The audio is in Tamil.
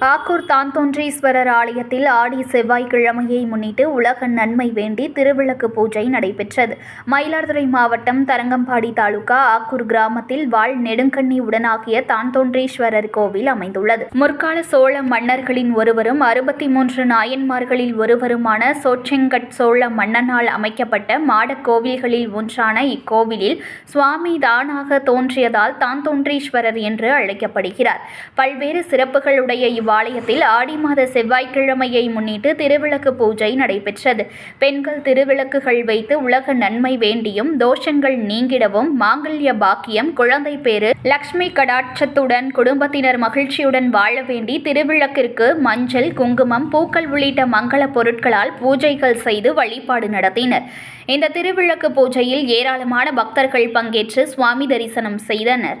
ஆக்கூர் தான்தோன்றீஸ்வரர் ஆலயத்தில் ஆடி செவ்வாய்க்கிழமையை முன்னிட்டு உலக நன்மை வேண்டி திருவிளக்கு பூஜை நடைபெற்றது. மயிலாடுதுறை மாவட்டம் தரங்கம்பாடி தாலுகா ஆக்கூர் கிராமத்தில் வாழ் நெடுங்கண்ணி உடனாகிய தான்தோன்றீஸ்வரர் கோவில் அமைந்துள்ளது. முற்கால சோழ மன்னர்களின் ஒருவரும் அறுபத்தி மூன்று நாயன்மார்களில் ஒருவருமான சோச்செங்கட் சோழ மன்னனால் அமைக்கப்பட்ட மாடக் கோவில்களில் ஒன்றான இக்கோவிலில் சுவாமி தானாக தோன்றியதால் தான்தோன்றீஸ்வரர் என்று அழைக்கப்படுகிறார். பல்வேறு சிறப்புகளுடைய இவ்வாலயத்தில் ஆடி மாத செவ்வாய்க்கிழமையை முன்னிட்டு திருவிளக்கு பூஜை நடைபெற்றது. பெண்கள் திருவிளக்குகள் வைத்து உலக நன்மை வேண்டியும் தோஷங்கள் நீங்கிடவும் மாங்கல்ய பாக்கியம் குழந்தை பேரு லக்ஷ்மி கடாட்சத்துடன் குடும்பத்தினர் மகிழ்ச்சியுடன் வாழ வேண்டி திருவிளக்கிற்கு மஞ்சள் குங்குமம் பூக்கள் உள்ளிட்ட மங்கள பொருட்களால் பூஜைகள் செய்து வழிபாடு நடத்தினர். இந்த திருவிளக்கு பூஜையில் ஏராளமான பக்தர்கள் பங்கேற்று சுவாமி தரிசனம் செய்தனர்.